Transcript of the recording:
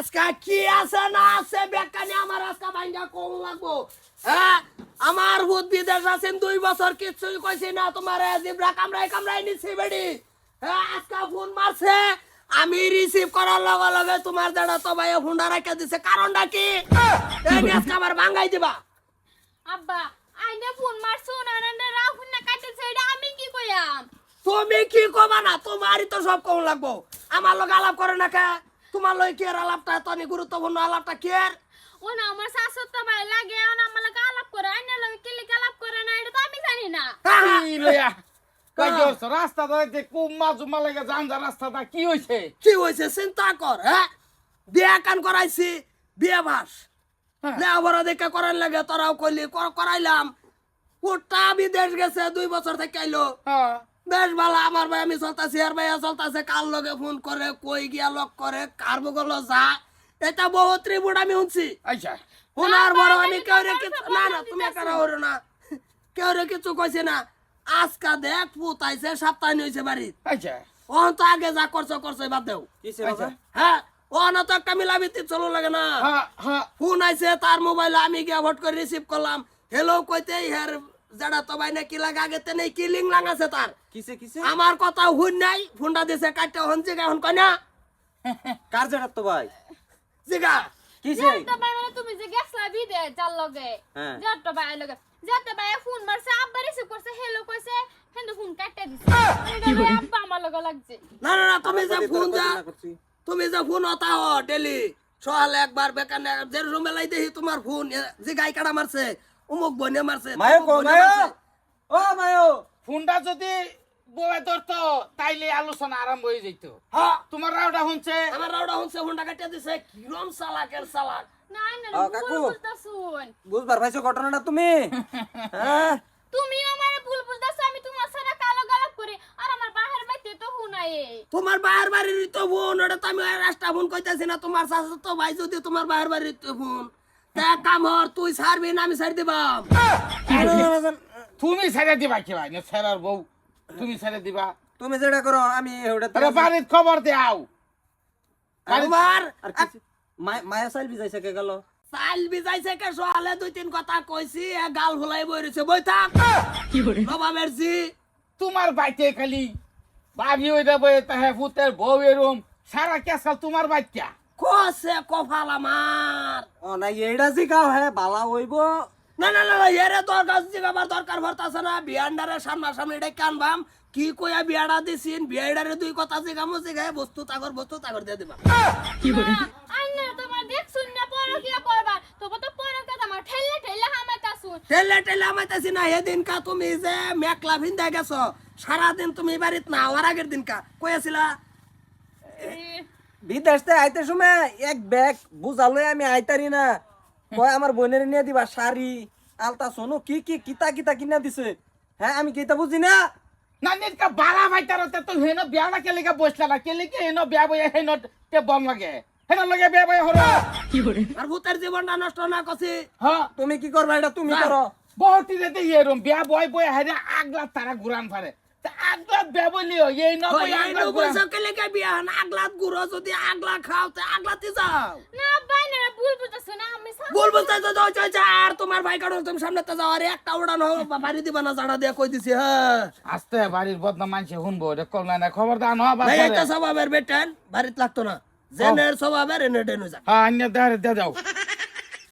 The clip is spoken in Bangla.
আজকা কি আছে না আছে বেকানি আমার আজকা ভাঙ্গা কম লাগবো। হ্যাঁ আমার ভূত বিদেশ আছেন দুই বছর কিচ্ছুই কইছি না তোমার জিবরা কামড়াই কামড়াই নিছি বেডি। হ্যাঁ আজকা ফোন মারছে আমি রিসিভ করার লগে লগে তোমার দাদা তো ভাই ফোনটা রেখে দিছে। কারণটা কি? আজকে আমার ভাঙ্গাই দিবা। আব্বা আইনে ফোন মারছো না না রাহুল না কাটেছে এটা আমি কি কইয়াম? তুমি কি কবা না? তোমারই তো সব কম লাগবো। আমার লগে আলাপ করে না কে? তোমার লগে কি আলাপটা? তনি গুরুত্বপূর্ণ আলাপটা কি ও না আমার শাশুর তো ভাই লাগে ও না আমার লাগে আলাপ করে আইনে লাগে কিলি আলাপ করে না এটা তো আমি জানি না। কি লইয়া কই করছ রাস্তা ধরে কুম্মা জুম্মা লাগে জান যা রাস্তাটা কি হইছে? কি হয়েছে চিন্তা কর হ্যাঁ? বিয়া কান করাইছি বিয়ে বাস। হ্যাঁ। লেখাপড়া দেখে করার লাগে তোরাও কইলি কর- করাইলাম। ওটা বিদেশ গেছে দুই বছর থেকে আইলো। হ্যাঁ। বেশ ভালো আমার ভাই আমি চলতাছি আর ভাইয়া চলতাছে কার লগে ফোন করে কই গিয়া লক করে কার বগল যা। এটা বহু ত্রিপুট আমি শুনছি। আচ্ছা। শোনার বড় আমি কেউ রে কিছু না না তুমি। একটা হরো না। কেউ রে কিছু কইছে না। আজকা দেখ পুতাইছে সপ্তাহ হয়েছে বাড়ি। আচ্ছা। ওহন তো আগে যা করছ করছ বাদ দেও। আচ্ছা। হ্যাঁ ওহন তো একটা মিলাবিতি চলো লাগে না। হ্যাঁ হ্যাঁ। ফোন আইছে তার মোবাইলে আমি গিয়া ভোট করে রিসিভ করলাম। হ্যালো কইতে হের যারা তো ভাই না কি লাগে আগে তে নেই কি লিং লাগাছে তার? কিসে কিসে? আমার কথা হুন নাই ফোনটা দিছে কাটতে হন জিগা হন কয় না? কার জায়গা তো ভাই? জিগা। কিসে? তো ভাই মানে তুমি যে গেছলা বিদে যার লগে? হ্যাঁ। যত ভাই লগে। যত ভাই ফোন মারছে আব্বা রিসিভ করছে হেলো কইছে হেন্দু ফোন কাটতে দিছে। আব্বা আমার লগে লাগছে। না না না তুমি যে ফোন যা তুমি যে ফোন হতা হো ডেলি। সকালে একবার বেকার যে রুমে লাই দেখি তোমার ফোন যে গাই কাটা মারছে অমুক বনে মারছে মায়ো তমুক কো মায়ো! ও মায়ো! ফোনটা যদি বয়ে ধরতো তাইলে আলোচনা আরম্ভ হয়ে যেত হ্যাঁ তোমার রাউটা শুনছে? আমার রাউডা ফোনটা কাটিয়ে দিছে। কিরম চালাকের চালাক। না না কাকু। বুঝবার পাইছো ঘটনাটা তুমি? হ্যাঁ তুমি আমার ভুল বুঝতাছো আমি তোমার সাথে কালো গালাপ করি। আর আমার বাহার বাইতে তো হুনাই তোমার বাহার বাড়ির তো ফোন ওটা তো আমি রাস্তা ফোন কইতাছি না। তোমার শাশু তো ভাই যদি তোমার বাহার বাড়ির তো ফোন। তা কাম হর তুই ছাড়বি না আমি ছাড় দিবাম। তুমি ছেড়ে দিবা কি ভাই? না ছেড়ার বউ তুমি ছেড়ে দিবা। তুমি যেটা করো আমি ওটা আরে বাড়ির খবর দেও। তোমার আর কিসে? মায়া- সাইল বিজাইছে কে গেল? চাইল বিজাইছে কে? সোয়ালে দুই তিন কথা কইছি এ গাল ভুলাই বই রয়েছে বই থাক। নবাবের জি তোমার বাইতে খালি ভাবি ওইটা বয়ে তাহে ভূতের বউ এরম। সারা কেসাল তোমার বাইত্যা কসে কফাল আমার। না এইটা জিগাও হ্যাঁ বালা হইব। না না না না, এরে দরকার জিগাবার দরকার ভরতাছে না। বিয়ান্ডারে সামনাসামনি এটা কানবাম কি কইয়া বিয়াডা দিছিন? বিয়াডারে দুই কথা জিগামো জিগায় বস্তু তাগর বস্তু তাগর দিয়ে দিবা। আইনা তোমার দেখছুন না পরো কি করবা তবে তো হামাইতাছুন। না তুমি যে মেকলা ভিন্দা গেছো সারাদিন তুমি বাড়িত না হওয়ার আগের দিন কা কইয়াছিলা বিদেশতে আইতে সময় এক ব্যাগ বুঝালে আমি আইতারি না। কয় আমার বোনের নিয়ে দিবা শাড়ি আলতা সোনু কি কি কিতা কিতা কিনা দিছে? হ্যাঁ আমি কিতা বুঝি না? না নিকা বালা বাইতার তো হেন বিয়াটা কে লেগে বসলা না কে লেগে হেন বিয়া বয়ে হেন তে বম লাগে। হেন লগে বিয়া বয়ে হলো। আর ভূতের জীবনটা নষ্ট না কছি হ্যাঁ তুমি কি করবা এটা তুমি। করো। বহুতি রেতে এরম বিয়া বয় বয় হারে আগলা তারা ঘুরান ফারে। তা আগলা বিয়া বলিও এই ন বই আগলা ঘুরান কইছো কেলে কে বিয়া না? আগলাত গুড়ো যদি আগলা খাও তে আগলাতে যাও। না বাইনা ভুল বুঝতাছো না আমি সব ভুল বুঝতে তো যাও যাও, যাও, আর তোমার ভাই কারণ তুমি সামনে তো যাও আর একটা উড়ান হোক বাড়ি দিবা না জাড়া দিয়ে কই দিছি হ্যাঁ। আস্তে বাড়ির বদনা মানছে শুনব রে কমলা না খবর দা ন ভাই বাবা এটা স্বভাবের বেটেন বাড়িত লাগতো না। জেনের স্বভাবের এনে ডেনু যা হ্যাঁ অন্য দাঁড়ে দে দাও